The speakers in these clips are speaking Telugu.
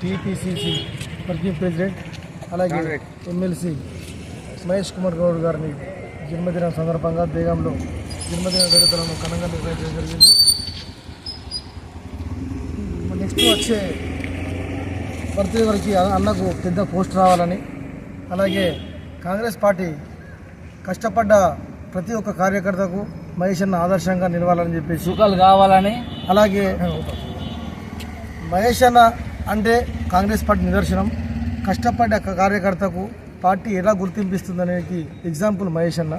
టీపీసీసీ వర్కింగ్ ప్రెసిడెంట్ అలాగే ఎమ్మెల్సీ మహేష్ కుమార్ గౌడ్ గారిని జన్మదిన సందర్భంగా దేగంలో జన్మదిన వేడుకలను ఘనంగా నిర్వహించడం జరిగింది. నెక్స్ట్ వచ్చే ప్రతి వరకు అన్నకు పెద్ద పోస్ట్ రావాలని అలాగే కాంగ్రెస్ పార్టీ కష్టపడ్డ ప్రతి ఒక్క కార్యకర్తకు మహేష్ అన్న ఆదర్శంగా నిలవాలని చెప్పేసి. సుఖాలు కావాలని. అలాగే మహేష్ అన్న అంటే కాంగ్రెస్ పార్టీ నిదర్శనం. కష్టపడ్డ కార్యకర్తకు పార్టీ ఎలా గుర్తింపిస్తుందనేది ఎగ్జాంపుల్ మహేష్ అన్న.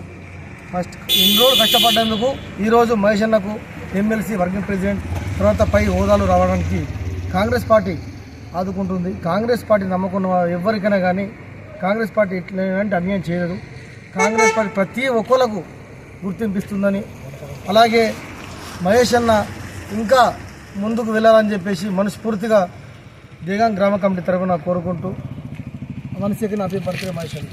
ఫస్ట్ ఇన్ని రోజులు కష్టపడ్డందుకు ఈరోజు మహేష్ అన్నకు ఎమ్మెల్సీ వర్కింగ్ ప్రెసిడెంట్ తర్వాత పై హోదాలు రావడానికి కాంగ్రెస్ పార్టీ ఆదుకుంటుంది. కాంగ్రెస్ పార్టీ నమ్మకున్న వారు ఎవరికైనా కానీ కాంగ్రెస్ పార్టీ ఇట్లాంటి అన్యాయం చేయదు కాంగ్రెస్ పార్టీ ప్రతి ఒక్కరికి గుర్తింపిస్తుందని. అలాగే మహేష్ అన్న ఇంకా ముందుకు వెళ్ళాలని చెప్పేసి మనస్ఫూర్తిగా దేగాం గ్రామ కమిటీ తరఫున కోరుకుంటూ మనసుకి నా పేరు పడితే మహేష్ అన్న.